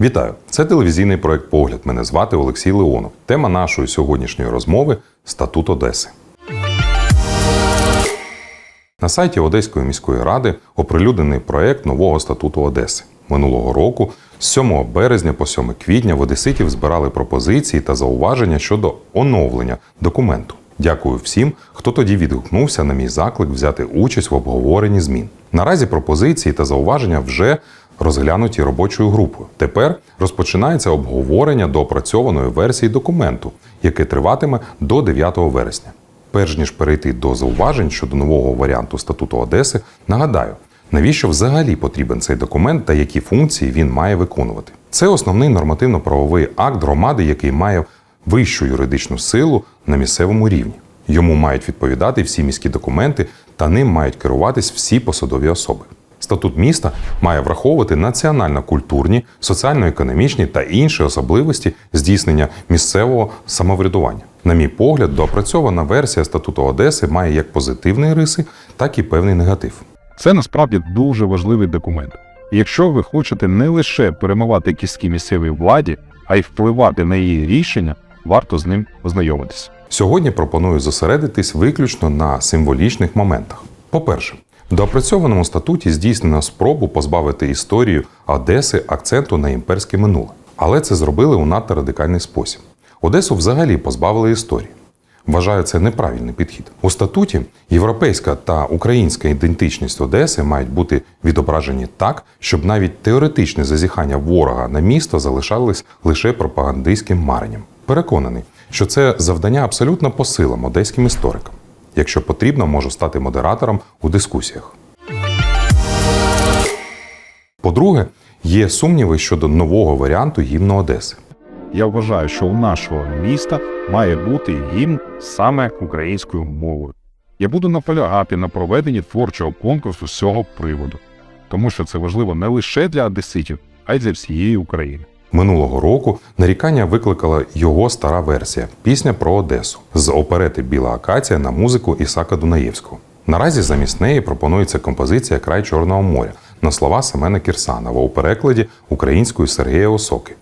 Вітаю! Це телевізійний проект Погляд. Мене звати Олексій Леонов. Тема нашої сьогоднішньої розмови статут Одеси. На сайті Одеської міської ради оприлюднений проект нового статуту Одеси. Минулого року, з 7 березня по 7 квітня, в Одеситів збирали пропозиції та зауваження щодо оновлення документу. Дякую всім, хто тоді відгукнувся на мій заклик взяти участь в обговоренні змін. Наразі пропозиції та зауваження вже розглянуті робочою групою. Тепер розпочинається обговорення доопрацьованої версії документу, яке триватиме до 9 вересня. Перш ніж перейти до зауважень щодо нового варіанту статуту Одеси, нагадаю, навіщо взагалі потрібен цей документ та які функції він має виконувати. Це основний нормативно-правовий акт громади, який має вищу юридичну силу на місцевому рівні. Йому мають відповідати всі міські документи, та ним мають керуватись всі посадові особи. Статут міста має враховувати національно-культурні, соціально-економічні та інші особливості здійснення місцевого самоврядування. На мій погляд, доопрацьована версія статуту Одеси має як позитивні риси, так і певний негатив. Це насправді дуже важливий документ. І Якщо ви хочете не лише перемивати кістки місцевій владі, а й впливати на її рішення, варто з ним ознайомитися. Сьогодні пропоную зосередитись виключно на символічних моментах. По-перше, доопрацьованому статуті здійснено спробу позбавити історію Одеси акценту на імперське минуле. Але це зробили у надто радикальний спосіб. Одесу взагалі позбавили історії. Вважаю, це неправильний підхід. У статуті європейська та українська ідентичність Одеси мають бути відображені так, щоб навіть теоретичне зазіхання ворога на місто залишалось лише пропагандистським маренням. Переконаний, що це завдання абсолютно по силам одеським історикам. Якщо потрібно, можу стати модератором у дискусіях. По-друге, є сумніви щодо нового варіанту гімну Одеси. Я вважаю, що у нашого міста має бути гімн саме українською мовою. Я буду наполягати на проведенні творчого конкурсу з цього приводу, тому що це важливо не лише для одеситів, а й для всієї України. Минулого року нарікання викликала його стара версія пісня про Одесу з оперети Біла Акація на музику Ісака Дунаєвського. Наразі замість неї пропонується композиція Край Чорного моря на слова Семена Кірсанова у перекладі українською Сергія Осоки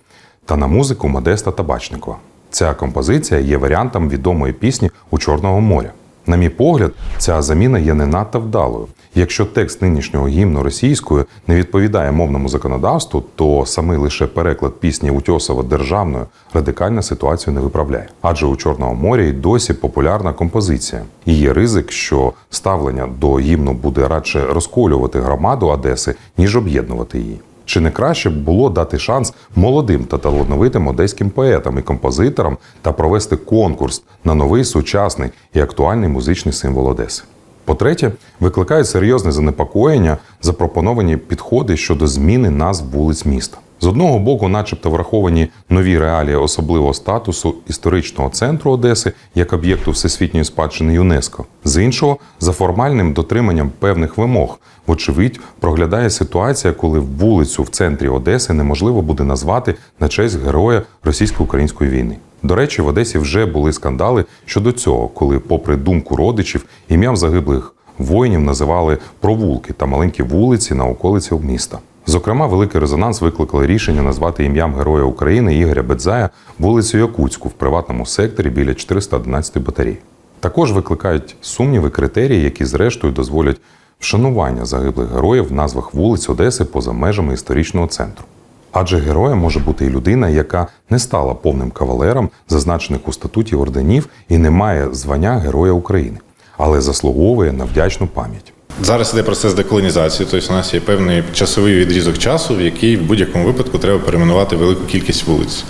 та на музику Модеста Табачникова. Ця композиція є варіантом відомої пісні у Чорного моря. На мій погляд, ця заміна є не надто вдалою. Якщо текст нинішнього гімну російською не відповідає мовному законодавству, то самий лише переклад пісні Утьосова державною радикальна ситуацію не виправляє. Адже у Чорному морі й досі популярна композиція. І є ризик, що ставлення до гімну буде радше розколювати громаду Одеси, ніж об'єднувати її. Чи не краще б було дати шанс молодим та талановитим одеським поетам і композиторам та провести конкурс на новий сучасний і актуальний музичний символ Одеси? По-третє, викликає серйозне занепокоєння запропоновані підходи щодо зміни назв вулиць міста. З одного боку, начебто, враховані нові реалії особливого статусу історичного центру Одеси як об'єкту всесвітньої спадщини ЮНЕСКО. З іншого, за формальним дотриманням певних вимог, вочевидь, проглядає ситуація, коли вулицю в центрі Одеси неможливо буде назвати на честь героя російсько-української війни. До речі, в Одесі вже були скандали щодо цього, коли, попри думку родичів, ім'ям загиблих воїнів називали провулки та маленькі вулиці на околиці міста. Зокрема, великий резонанс викликало рішення назвати ім'ям Героя України Ігоря Бедзая вулицю Якутську в приватному секторі біля 411 батареї. Також викликають сумніви критерії, які зрештою дозволять вшанування загиблих героїв в назвах вулиць Одеси поза межами історичного центру. Адже героєм може бути і людина, яка не стала повним кавалером, зазначених у статуті орденів, і не має звання Героя України, але заслуговує на вдячну пам'ять. Зараз іде процес деколонізації, тобто у нас є певний часовий відрізок часу, в який в будь-якому випадку треба перейменувати велику кількість вулиць.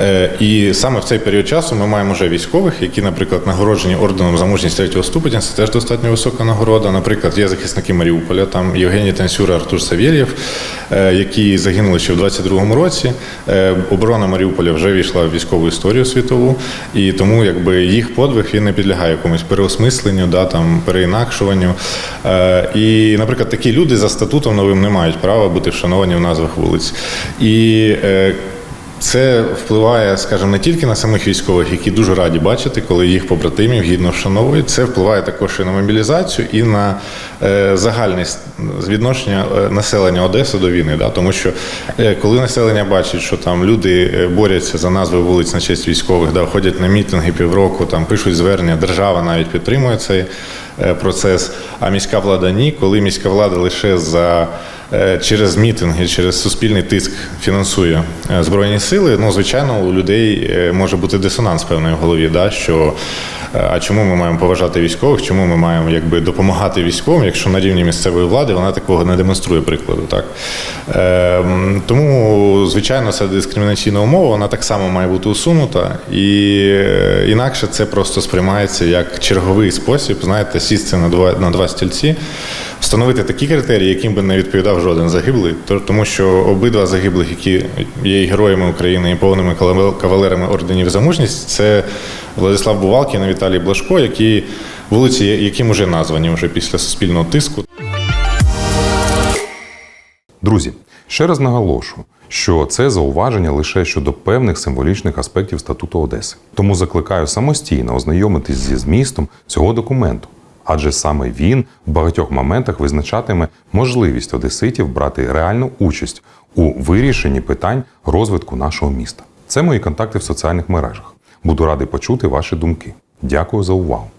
Е, І саме в цей період часу ми маємо вже військових, які, наприклад, нагороджені орденом за мужність третього ступеня, це теж достатньо висока нагорода. Наприклад, є захисники Маріуполя, там Євгеній Танцюра, Артур Савєлєв, е, які загинули ще в 22-му році. Е, Оборона Маріуполя вже війшла в військову історію світову, і тому якби їх подвиг він не підлягає якомусь переосмисленню, да, там, переінакшуванню. Е, І, наприклад, такі люди за статутом новим не мають права бути вшановані в назвах вулиць. І е, Це впливає, скажімо, не тільки на самих військових, які дуже раді бачити, коли їх побратимів гідно вшановують. Це впливає також і на мобілізацію, і на е, загальне відношення населення Одеси до війни. Да? Тому що коли населення бачить, що там люди борються за назви вулиць на честь військових, да, ходять на мітинги півроку, там пишуть звернення, держава навіть підтримує цей процес. А міська влада ні, коли міська влада лише за е, через мітинги, через суспільний тиск фінансує е, збройні сили. Ну, звичайно, у людей е, може бути дисонанс певний в голові, да, що е, а чому ми маємо поважати військових, чому ми маємо якби допомагати військовим, якщо на рівні місцевої влади вона такого не демонструє прикладу. Так е, тому, звичайно, це дискримінаційна умова, вона так само має бути усунута, і е, інакше це просто сприймається як черговий спосіб, знаєте, сісти на два на два стільці, встановити такі критерії, яким би не відповідав жоден загиблий, тому що обидва загиблих, які є героями України і повними кавалерами орденів за мужність, це Владислав Бувалкін і Віталій Блашко, які вулиці, яким уже названі вже після суспільного тиску. Друзі, ще раз наголошую, що це зауваження лише щодо певних символічних аспектів статуту Одеси. Тому закликаю самостійно ознайомитись зі змістом цього документу, адже саме він в багатьох моментах визначатиме можливість одеситів брати реальну участь у вирішенні питань розвитку нашого міста. Це мої контакти в соціальних мережах. Буду радий почути ваші думки. Дякую за увагу.